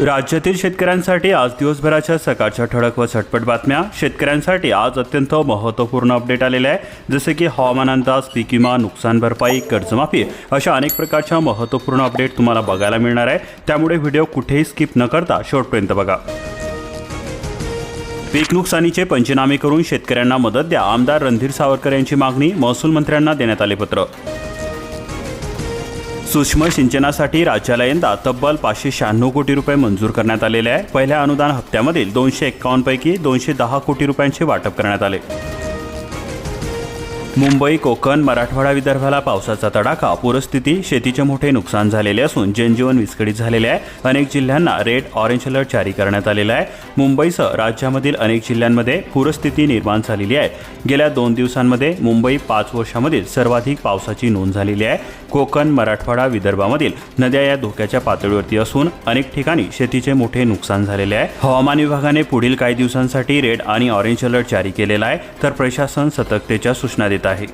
राज्यातील शेतकऱ्यांसाठी आज दिवसभराच्या सकाळच्या ठळक व झटपट बातम्या. शेतकऱ्यांसाठी आज अत्यंत महत्त्वपूर्ण अपडेट आलेले आहे. जसे की हवामान अंदाज पीक विमा नुकसान भरपाई कर्जमाफी अशा अनेक प्रकारच्या महत्त्वपूर्ण अपडेट तुम्हाला बघायला मिळणार आहे. त्यामुळे व्हिडिओ कुठेही स्किप न करता शेवटपर्यंत बघा. पीक नुकसानीचे पंचनामे करून शेतकऱ्यांना मदत द्या. आमदार रणधीर सावरकर यांची मागणी महसूल मंत्र्यांना देण्यात आले पत्र. सूक्ष्म सिंचनासाठी राज्याला यंदा तब्बल पाचशे शहाण्णव कोटी रुपये मंजूर करण्यात आलेले आहे. पहिल्या अनुदान हप्त्यामधील दोनशे एक्कावन्न पैकी दोनशे दहा कोटी रुपयांचे वाटप करण्यात आले. मुंबई कोकण मराठवाडा विदर्भाला पावसाचा तडाखा पूरस्थिती शेतीचे मोठे नुकसान झालेले असून जनजीवन विस्कळीत झालेले आहे. अनेक जिल्ह्यांना रेड ऑरेंज अलर्ट जारी करण्यात आलेला आहे. मुंबईसह राज्यामधील अनेक जिल्ह्यांमध्ये पूरस्थिती निर्माण झालेली आहे. गेल्या दोन दिवसांमध्ये मुंबई पाच वर्षामधील सर्वाधिक पावसाची नोंद झालेली आहे. कोकण मराठवाडा विदर्भामधील नद्या या धोक्याच्या पातळीवरती असून अनेक ठिकाणी शेतीचे मोठे नुकसान झालेले आहे. हवामान विभागाने पुढील काही दिवसांसाठी रेड आणि ऑरेंज अलर्ट जारी केलेला आहे तर प्रशासन सतर्कतेच्या सूचना देत आहे.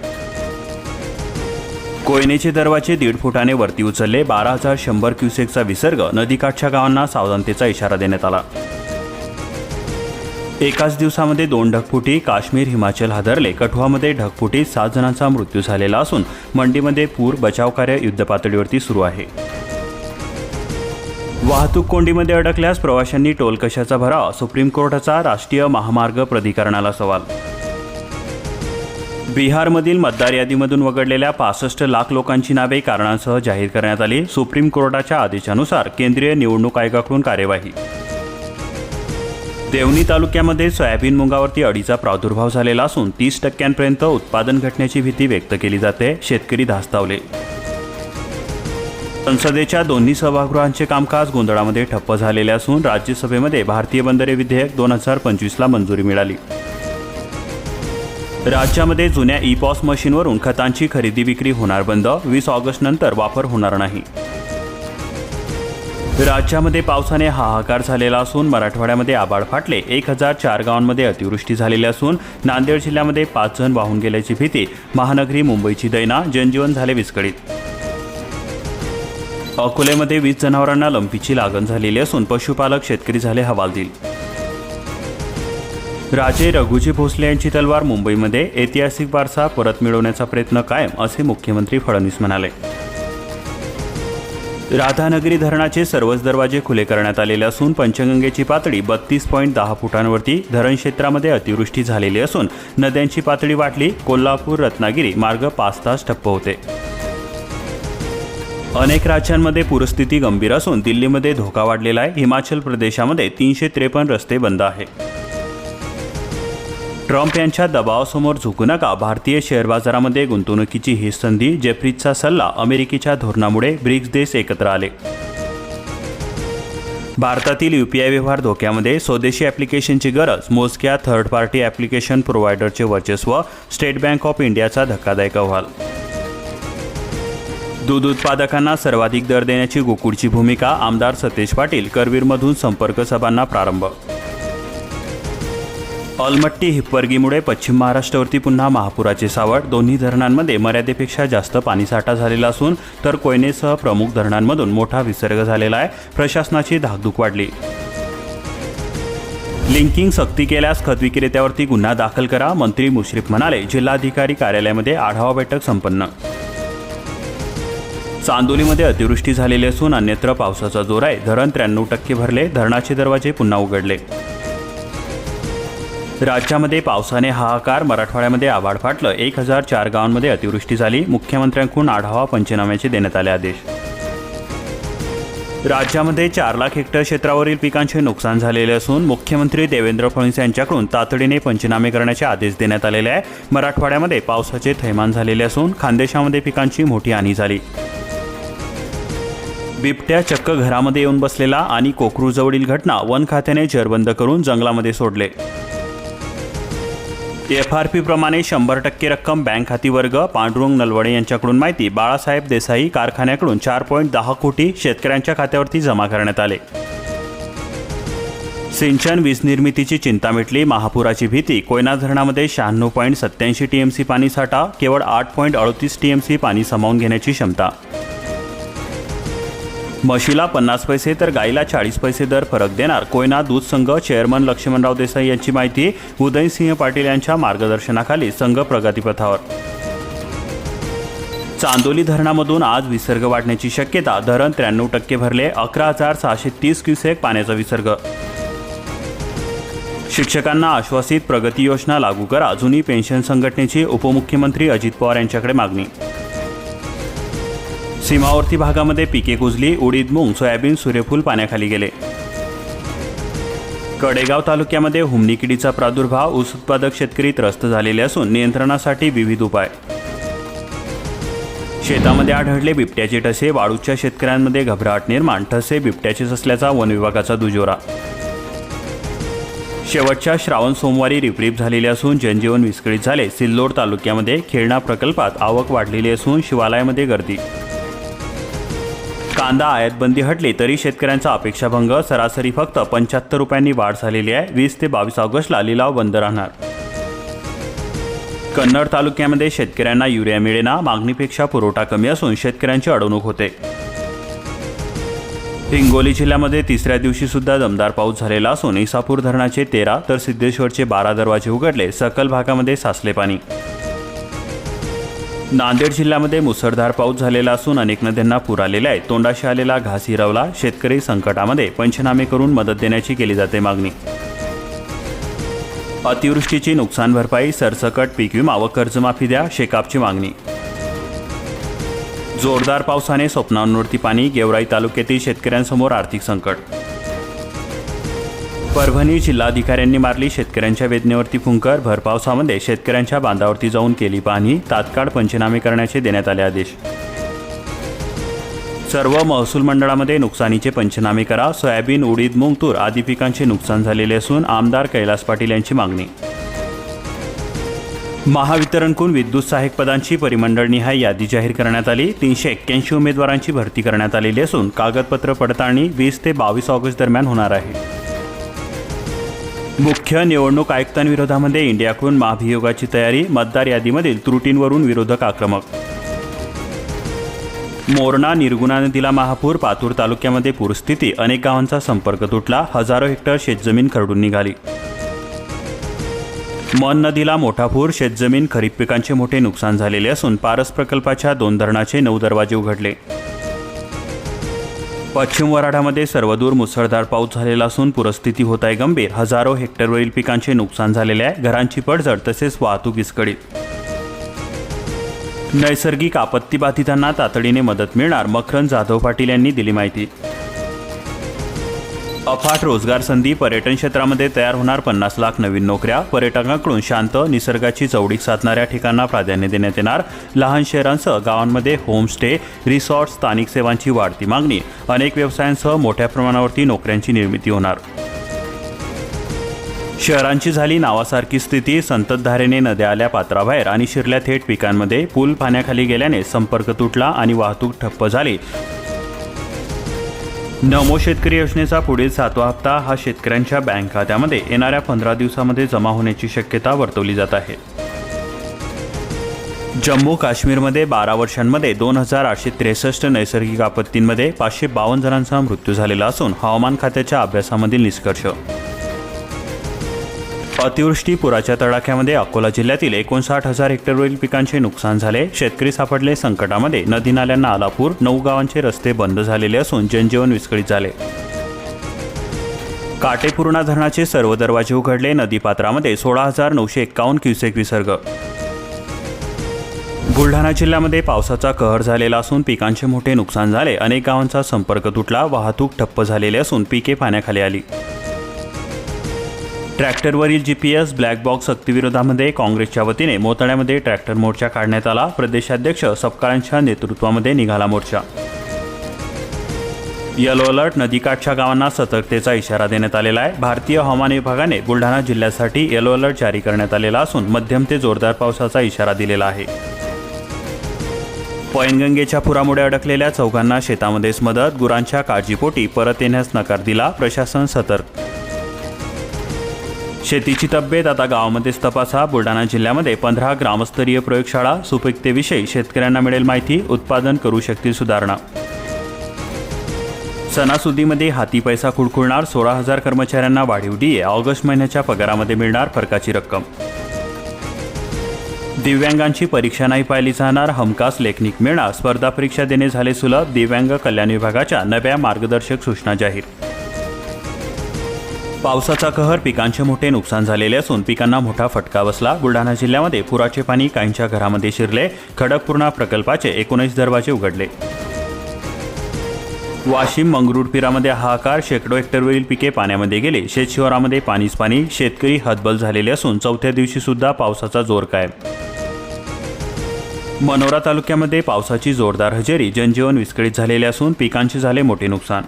कोयनेचे दरवाजे दीड फुटाने वरती उचलले बारा हजार शंभर क्युसेकचा विसर्ग नदीकाठच्या गावांना सावधानतेचा इशारा देण्यात आला. एकाच दिवसामध्ये दोन ढगफुटी काश्मीर हिमाचल हादरले. कठुआमध्ये ढगफुटीत सात जणांचा मृत्यू झालेला असून मंडीमध्ये पूर बचाव कार्य युद्धपातळीवरती सुरू आहे. वाहतूक कोंडीमध्ये अडकल्यास प्रवाशांनी टोल कशाचा भरावा? सुप्रीम कोर्टाचा राष्ट्रीय महामार्ग प्राधिकरणाला सवाल बिहारमधील मतदार यादीमधून वगळलेल्या पासष्ट लाख लोकांची नावे कारणांसह जाहीर करण्यात आली. सुप्रीम कोर्टाच्या आदेशानुसार केंद्रीय निवडणूक आयोगाकडून कार्यवाही. देवणी तालुक्यामध्ये सोयाबीन मुंगावरती अडीचा प्रादुर्भाव झालेला असून तीस टक्क्यांपर्यंत उत्पादन घटण्याची भीती व्यक्त केली जाते शेतकरी धास्तावले. संसदेच्या दोन्ही सभागृहांचे कामकाज गोंधळामध्ये ठप्प झालेले असून राज्यसभेमध्ये भारतीय बंदरे विधेयक दोन हजार पंचवीसला मंजुरी मिळाली. राज्यामध्ये जुन्या ई पॉस मशीनवरून खतांची खरेदी विक्री होणार बंद. वीस ऑगस्ट नंतर वापर होणार नाही. राज्यामध्ये पावसाने हाहाकार झालेला असून मराठवाड्यामध्ये आबाळ फाटले. एक हजार चार गावांमध्ये अतिवृष्टी झालेली असून नांदेड जिल्ह्यामध्ये पाच जण वाहून गेल्याची भीती महानगरी मुंबईची दैना जनजीवन झाले विस्कळीत. अकोलेमध्ये वीस जनावरांना लंपीची लागण झालेली असून पशुपालक शेतकरी झाले हवालदिल. राजे रघुजी भोसले यांची तलवार मुंबईमध्ये ऐतिहासिक वारसा परत मिळवण्याचा प्रयत्न कायम असे मुख्यमंत्री फडणवीस म्हणाले. राधानगरी धरणाचे सर्वच दरवाजे खुले करण्यात आलेले असून पंचगंगेची पातळी बत्तीस पॉईंट दहा फुटांवरती धरण क्षेत्रामध्ये अतिवृष्टी झालेली असून नद्यांची पातळी वाढली कोल्हापूर रत्नागिरी मार्ग पाच तास ठप्प होते. अनेक राज्यांमध्ये पूरस्थिती गंभीर असून दिल्लीमध्ये धोका वाढलेला आहे हिमाचल प्रदेशामध्ये तीनशे त्रेपन्न रस्ते बंद आहे. ट्रम्प यांच्या दबावासमोर झुकू नका भारतीय शेअर बाजारामध्ये गुंतवणुकीची ही संधी जेफ्रीजचा सल्ला अमेरिकेच्या धोरणामुळे ब्रिक्स देश एकत्र आले. भारतातील यूपीआय व्यवहार धोक्यामध्ये स्वदेशी ॲप्लिकेशनची गरज मोजक्या थर्ड पार्टी ॲप्लिकेशन प्रोव्हायडरचे वर्चस्व स्टेट बँक ऑफ इंडियाचा धक्कादायक अहवाल. दूध उत्पादकांना सर्वाधिक दर देण्याची गोकुळची भूमिका आमदार सतेज पाटील करवीरमधून संपर्क सभांना प्रारंभ. अलमट्टी हिप्परगीमुळे पश्चिम महाराष्ट्रावरती पुन्हा महापुराचे सावट. दोन्ही धरणांमध्ये मर्यादेपेक्षा जास्त पाणीसाठा झालेला असून तर कोयनेसह प्रमुख धरणांमधून मोठा विसर्ग झालेला आहे. प्रशासनाची धाकधूक वाढली. लिंकिंग सक्ती केल्यास खत विक्रेत्यावरती गुन्हा दाखल करा मंत्री मुश्रीफ म्हणाले. जिल्हाधिकारी कार्यालयामध्ये आढावा बैठक संपन्न. चांदोलीमध्ये अतिवृष्टी झालेली असून अन्यत्र पावसाचा जोर आहे. धरण त्र्याण्णव टक्के भरले धरणाचे दरवाजे पुन्हा उघडले. राज्यामध्ये पावसाने हाहाकार मराठवाड्यामध्ये आभाळ फाटलं. एक हजार चार गावांमध्ये अतिवृष्टी झाली. मुख्यमंत्र्यांकडून आढावा पंचनाम्याचे देण्यात आले आदेश. राज्यामध्ये चार लाख हेक्टर क्षेत्रावरील पिकांचे नुकसान झालेले असून मुख्यमंत्री देवेंद्र फडणवीस यांच्याकडून तातडीने पंचनामे करण्याचे आदेश देण्यात आलेले आहे. मराठवाड्यामध्ये पावसाचे थैमान झालेले असून खानदेशामध्ये पिकांची मोठी हानी झाली. बिबट्या चक्क घरामध्ये येऊन बसलेला आणि कोकरूजवळील घटना वन खात्याने जरबंद करून जंगलामध्ये सोडले. एफ आर पी प्रमाणे शंभर टक्के रक्कम बँक खाती वर्ग पांडुरंग नलवडे यांच्याकडून माहिती बाळासाहेब देसाई कारखान्याकडून चार पॉईंट दहा कोटी शेतकऱ्यांच्या खात्यावरती जमा करण्यात आले. सिंचन वीज निर्मितीची चिंता मिटली महापुराची भीती कोयना धरणामध्ये शहाण्णव पॉईंट सत्याऐंशी टीएमसी पाणी साठा केवळ आठ पॉईंट अडतीस टीएमसी पाणी सामावून घेण्याची क्षमता म्हशीला पन्नास पैसे तर गाईला चाळीस पैसे दर फरक देणार. कोयना दूध संघ चेअरमन लक्ष्मणराव देसाई यांची माहिती उदयसिंह पाटील यांच्या मार्गदर्शनाखाली संघ प्रगतीपथावर. चांदोली धरणामधून आज विसर्ग वाढण्याची शक्यता धरण त्र्याण्णव टक्के भरले अकरा हजार सहाशे तीस क्युसेक पाण्याचा विसर्ग. शिक्षकांना आश्वासित प्रगती योजना लागू करा जुनी पेन्शन संघटनेची उपमुख्यमंत्री अजित पवार यांच्याकडे मागणी. सीमावर्ती भागामध्ये पिके कुजली उडीद मूग सोयाबीन सूर्यफूल पाण्याखाली गेले. कडेगाव तालुक्यामध्ये हुमणी किडीचा प्रादुर्भाव ऊस उत्पादक शेतकरी त्रस्त झालेले असून नियंत्रणासाठी विविध उपाय. शेतामध्ये आढळले बिबट्याचे ठसे वाळूच्या शेतकऱ्यांमध्ये घबराट निर्माण ठसे बिबट्याचेच असल्याचा वन विभागाचा दुजोरा. शेवटच्या श्रावण सोमवारी रिपरिप झालेले असून जनजीवन विस्कळीत झाले. सिल्लोड तालुक्यामध्ये खेळणा प्रकल्पात आवक वाढलेली असून शिवालयामध्ये गर्दी कांदा आयातबंदी हटली तरी शेतकऱ्यांचा अपेक्षाभंग. सरासरी फक्त पंच्याहत्तर रुपयांनी वाढ झालेली आहे. वीस ते बावीस ऑगस्टला लिलाव बंद राहणार. कन्नड तालुक्यामध्ये शेतकऱ्यांना युरिया मिळेना मागणीपेक्षा पुरवठा कमी असून शेतकऱ्यांची अडवणूक होते. हिंगोली जिल्ह्यामध्ये तिसऱ्या दिवशी सुद्धा दमदार पाऊस झालेला असून इसापूर धरणाचे तेरा तर सिद्धेश्वरचे बारा दरवाजे उघडले. सकल भागामध्ये साचले पाणी. नांदेड जिल्ह्यामध्ये मुसळधार पाऊस झालेला असून अनेक नद्यांना पूर आलेला आहे. तोंडाशी आलेला घास हिरवला. शेतकरी संकटामध्ये पंचनामे करून मदत देण्याची केली जाते मागणी. अतिवृष्टीची नुकसान भरपाई सरसकट पीक विमा व कर्जमाफी द्या शेकापची मागणी. जोरदार पावसाने स्वप्नांवरती पाणी गेवराई तालुक्यातील शेतकऱ्यांसमोर आर्थिक संकट. परभणी जिल्हाधिकाऱ्यांनी मारली शेतकऱ्यांच्या वेदनेवरती फुंकर भरपावसामध्ये शेतकऱ्यांच्या बांधावरती जाऊन केली पाहणी तात्काळ पंचनामे करण्याचे देण्यात आले आदेश. सर्व महसूल मंडळामध्ये नुकसानीचे पंचनामे करा सोयाबीन उडीद मूग तूर आदी पिकांचे नुकसान झालेले असून आमदार कैलास पाटील यांची मागणी. महावितरणकडून विद्युत सहाय्यक पदांची परिमंडळनिहाय यादी जाहीर करण्यात आली. तीनशे एक्क्याऐंशी उमेदवारांची भरती करण्यात आलेली असून कागदपत्र पडताळणी वीस ते बावीस ऑगस्ट दरम्यान होणार आहे. मुख्य निवडणूक आयुक्तांविरोधामध्ये इंडियाकडून महाभियोगाची तयारी मतदार यादीमधील त्रुटींवरून विरोधक आक्रमक. मोरणा निर्गुणा नदीला महापूर पातूर तालुक्यामध्ये पूरस्थिती अनेक गावांचा संपर्क तुटला हजारो हेक्टर शेतजमीन खरडून निघाली. मन नदीला मोठा पूर शेतजमीन खरीप पिकांचे मोठे नुकसान झालेले असून पारस प्रकल्पाच्या दोन धरणाचे नऊ दरवाजे उघडले. पश्चिम वराडामध्ये सर्वदूर मुसळधार पाऊस झालेला असून पूरस्थिती होत आहे गंभीर. हजारो हेक्टरवरील पिकांचे नुकसान झालेले आहे. घरांची पडझड तसेच वाहतूक विस्कळीत. नैसर्गिक आपत्ती बाधितांना तातडीने मदत मिळणार मकरंद जाधव पाटील यांनी दिली माहिती. अफाट रोजगार संधी पर्यटन क्षेत्रामध्ये तयार होणार पन्नास लाख नवीन नोकऱ्या. पर्यटकांकडून शांत निसर्गाची चौडीक साधणाऱ्या ठिकाणांना प्राधान्य देण्यात येणार. लहान शहरांसह गावांमध्ये होमस्टे रिसॉर्ट स्थानिक सेवांची वाढती मागणी. अनेक व्यवसायांसह मोठ्या प्रमाणावरती नोकऱ्यांची निर्मिती होणार. शहरांची झाली नावासारखी स्थिती संततधारेने नद्या आल्या पात्राबाहेर आणि शिरल्या थेट पिकांमध्ये. पूल पाण्याखाली गेल्याने संपर्क तुटला आणि वाहतूक ठप्प झाली. नमो शेतकरी योजनेचा पुढील सातवा हप्ता हा शेतकऱ्यांच्या बँक खात्यामध्ये येणाऱ्या पंधरा दिवसामध्ये जमा होण्याची शक्यता वर्तवली जात आहे. जम्मू काश्मीरमध्ये बारा वर्षांमध्ये दोन हजार आठशे त्रेसष्ट नैसर्गिक आपत्तींमध्ये पाचशे बावन्न जणांचा मृत्यू झालेला असून हवामान खात्याच्या अभ्यासामधील निष्कर्ष अतिवृष्टी पुराच्या तडाख्यामध्ये अकोला जिल्ह्यातील एकोणसाठ हजार हेक्टरवरील पिकांचे नुकसान झाले. शेतकरी सापडले संकटामध्ये. नदी नाल्यांना आला पूर नऊ गावांचे रस्ते बंद झालेले असून जनजीवन विस्कळीत झाले. काटेपूर्णा धरणाचे सर्व दरवाजे उघडले. नदीपात्रामध्ये सोळा हजार नऊशे एक्कावन्न क्युसेक विसर्ग. बुलढाणा जिल्ह्यामध्ये पावसाचा कहर झालेला असून पिकांचे मोठे नुकसान झाले. अनेक गावांचा संपर्क तुटला. वाहतूक ठप्प झालेली असून पिके पाण्याखाली आली. ट्रॅक्टरवरील G P S black box सक्तीविरोधामध्ये काँग्रेसच्या वतीने मोतळ्यामध्ये ट्रॅक्टर मोर्चा काढण्यात आला. प्रदेशाध्यक्ष सपकाळांच्या नेतृत्वामध्ये निघाला मोर्चा. येलो अलर्ट नदीकाठच्या गावांना सतर्कतेचा इशारा देण्यात आलेला आहे. भारतीय हवामान विभागाने बुलढाणा जिल्ह्यासाठी येलो अलर्ट जारी करण्यात आलेला असून मध्यम ते जोरदार पावसाचा इशारा दिलेला आहे. पैनगंगेच्या पुरामुळे अडकलेल्या चौघांना शेतामध्येच मदत गुरांच्या काळजीपोटी परत येण्यास नकार दिला. प्रशासन सतर्क शेतीची तब्येत आता गावामध्येच तपासा. बुलढाणा जिल्ह्यामध्ये पंधरा ग्रामस्तरीय प्रयोगशाळा सुपिकतेविषयी शेतकऱ्यांना मिळेल माहिती. उत्पादन करू शकतील सुधारणा. सणासुदीमध्ये हाती पैसा खुळखुळणार सोळा हजार कर्मचाऱ्यांना वाढीव डीए ऑगस्ट महिन्याच्या पगारामध्ये मिळणार फरकाची रक्कम. दिव्यांगांची परीक्षा नाही पाहिली जाणार हमखास लेखनिक मिळणार. स्पर्धा परीक्षा देणे झाले सुलभ. दिव्यांग कल्याण विभागाच्या नव्या मार्गदर्शक सूचना जाहीर पावसाचा कहर पिकांचे मोठे नुकसान झालेले असून पिकांना मोठा फटका बसला. बुलढाणा जिल्ह्यामध्ये पुराचे पाणी काहींच्या घरामध्ये शिरले. खडकपूर्णा प्रकल्पाचे एकोणीस दरवाजे उघडले. वाशिम मंगरुळपीरामध्ये हाहाकार शेकडो हेक्टरवरील पिके पाण्यामध्ये गेले. शेतशिवारामध्ये पाणीच पाणी शेतकरी हतबल झालेले असून चौथ्या दिवशी सुद्धा पावसाचा जोर कायम. मनोरा तालुक्यामध्ये पावसाची जोरदार हजेरी जनजीवन विस्कळीत झालेले असून पिकांचे झाले मोठे नुकसान.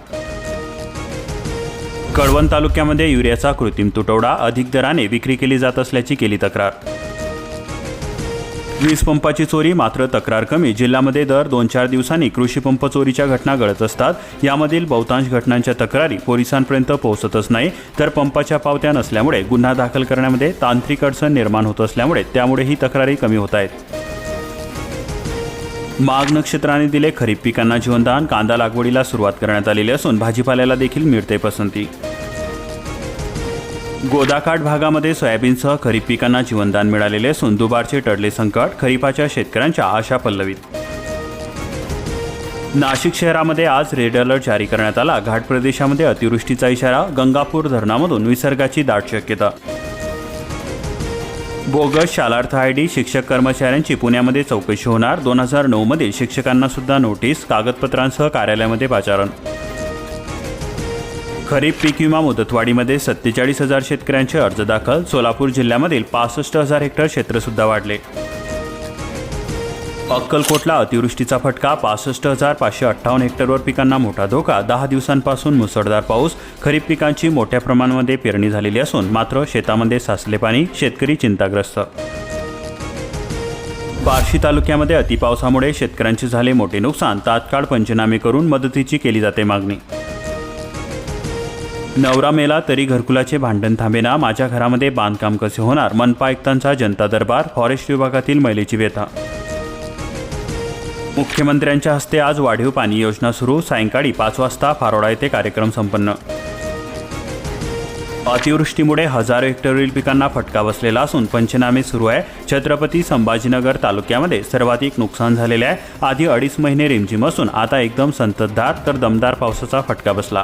कळवण तालुक्यामध्ये युरियाचा कृत्रिम तुटवडा अधिक दराने विक्री केली जात असल्याची केली तक्रार. वीज पंपाची चोरी मात्र तक्रार कमी. जिल्ह्यामध्ये दर दोन चार दिवसांनी कृषी पंप चोरीच्या घटना घडत असतात. यामधील बहुतांश घटनांच्या तक्रारी पोलिसांपर्यंत पोहोचतच नाही. तर पंपाच्या पावत्या नसल्यामुळे गुन्हा दाखल करण्यामध्ये तांत्रिक अडचण निर्माण होत असल्यामुळे त्यामुळे ही तक्रारी कमी होत आहेत. माघ नक्षत्राने दिले खरीप पिकांना जीवनदान कांदा लागवडीला सुरुवात करण्यात आलेली असून भाजीपाल्याला देखील मिळते पसंती. गोदाकाठ भागामध्ये सोयाबीनसह खरीप पिकांना जीवनदान मिळालेले असून दुबारचे टळले संकट खरीपाच्या शेतकऱ्यांच्या आशा पल्लवीत. नाशिक शहरामध्ये आज रेड अलर्ट जारी करण्यात आला. घाट प्रदेशामध्ये अतिवृष्टीचा इशारा गंगापूर धरणामधून विसर्गाची दाट शक्यता बोगस शालार्थ आय डी शिक्षक कर्मचाऱ्यांची पुण्यामध्ये चौकशी होणार. दोन हजार नऊमध्ये शिक्षकांना सुद्धा नोटीस कागदपत्रांसह कार्यालयामध्ये पाचारण. खरीप पीक विमा मुदतवाढीमध्ये सत्तेचाळीस हजार शेतकऱ्यांचे अर्ज दाखल. सोलापूर जिल्ह्यामधील पासष्ट हजार हेक्टर क्षेत्रसुद्धा वाढले. अक्कलकोटला अतिवृष्टीचा फटका पासष्ट हजार पाचशे अठ्ठावन्न हेक्टरवर पिकांना मोठा धोका दहा दिवसांपासून मुसळधार पाऊस खरीप पिकांची मोठ्या प्रमाणामध्ये पेरणी झालेली असून मात्र शेतामध्ये साचले पाणी शेतकरी चिंताग्रस्त. बार्शी तालुक्यामध्ये अतिपावसामुळे शेतकऱ्यांचे झाले मोठे नुकसान तात्काळ पंचनामे करून मदतीची केली जाते मागणी. नवरा मेला तरी घरकुलाचे भांडण थांबेना माझ्या घरामध्ये बांधकाम कसे होणार मनपा आयुक्तांचा जनता दरबार फॉरेस्ट विभागातील महिलेची व्यथा मुख्यमंत्र्यांच्या हस्ते आज वाढीव पाणी योजना सुरू. सायंकाळी पाच वाजता फारोडा येथे कार्यक्रम संपन्न. अतिवृष्टीमुळे हजारो हेक्टरवरील पिकांना फटका बसलेला असून पंचनामे सुरू आहे. छत्रपती संभाजीनगर तालुक्यामध्ये सर्वाधिक नुकसान झालेले आहे. आधी अडीच महिने रिमझिम असून आता एकदम संततधार तर दमदार पावसाचा फटका बसला.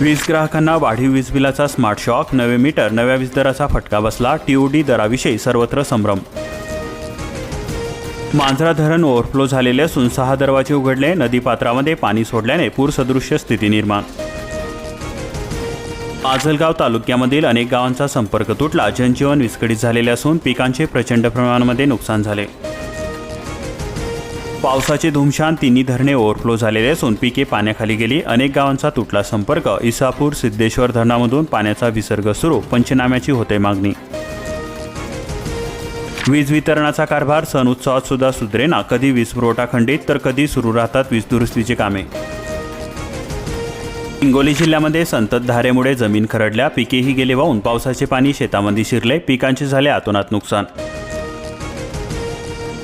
वीज ग्राहकांना वाढीव वीज बिलाचा स्मार्ट शॉक नवे मीटर नव्या वीज दराचा फटका बसला. टीओडी दराविषयी सर्वत्र संभ्रम. मांजरा धरण ओव्हरफ्लो झालेले असून सहा दरवाजे उघडले नदीपात्रामध्ये पाणी सोडल्याने पूरसदृश्य स्थिती निर्माण. आझलगाव तालुक्यामधील अनेक गावांचा संपर्क तुटला जनजीवन विस्कळीत झालेले असून पिकांचे प्रचंड प्रमाणामध्ये नुकसान झाले. पावसाचे धुमशान तिन्ही धरणे ओव्हरफ्लो झालेले असून पिके पाण्याखाली गेली. अनेक गावांचा तुटला संपर्क इसापूर सिद्धेश्वर धरणामधून पाण्याचा विसर्ग सुरू पंचनाम्याची होते मागणी. वीज वितरणाचा कारभार सण उत्सवात सुद्धा सुधरेना. कधी वीज पुरवठा खंडित तर कधी सुरू राहतात वीज दुरुस्तीची कामे. हिंगोली जिल्ह्यामध्ये संततधारेमुळे जमीन खरडल्या. पिकेही गेले वाहून पावसाचे पाणी शेतामध्ये शिरले. पिकांचे झाले अतोनात नुकसान.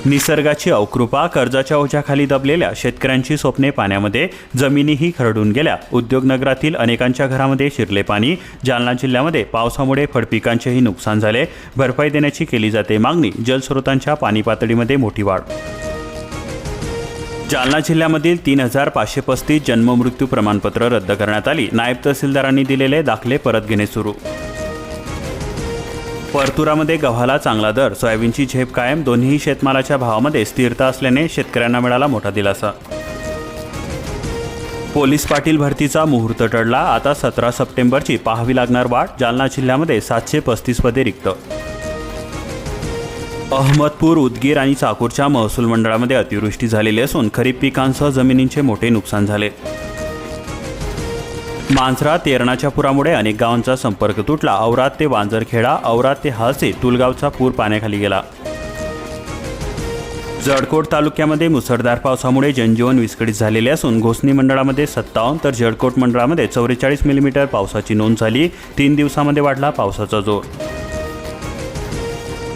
निसर्गाची अवकृपा कर्जाच्या ओझ्याखाली दबलेल्या शेतकऱ्यांची स्वप्ने पाण्यामध्ये जमिनीही खरडून गेल्या. उद्योगनगरातील अनेकांच्या घरामध्ये शिरले पाणी. जालना जिल्ह्यामध्ये पावसामुळे फळपिकांचेही नुकसान झाले. भरपाई देण्याची केली जाते मागणी. जलस्रोतांच्या पाणी पातळीमध्ये मोठी वाढ. जालना जिल्ह्यामधील तीन हजार पाचशे पस्तीस जन्ममृत्यू प्रमाणपत्र रद्द करण्यात आली. नायब तहसीलदारांनी दिलेले दाखले परत घेणे सुरू. परतुरामध्ये गव्हाला चांगला दर सोयाबीनची झेप कायम दोन्ही शेतमालाच्या भावामध्ये स्थिरता असल्याने शेतकऱ्यांना मिळाला मोठा दिलासा. पोलीस पाटील भरतीचा मुहूर्त टळला आता सतरा सप्टेंबरची पाहावी लागणार वाट जालना जिल्ह्यामध्ये सातशे पस्तीस पदे रिक्त. अहमदपूर उदगीर आणि चाकूरच्या महसूल मंडळामध्ये अतिवृष्टी झालेली असून खरीप पिकांसह जमिनींचे मोठे नुकसान झाले. मांजरा तेरणाच्या पुरामुळे अनेक गावांचा संपर्क तुटला. औरात ते वांजरखेडा औरात ते हालसे तुलगावचा पूर पाण्याखाली गेला. जळकोट तालुक्यामध्ये मुसळधार पावसामुळे जनजीवन विस्कळीत झालेले असून घोसणी मंडळामध्ये सत्तावन्न तर जळकोट मंडळामध्ये चौवेचाळीस मिलीमीटर पावसाची नोंद झाली. तीन दिवसामध्ये वाढला पावसाचा जोर.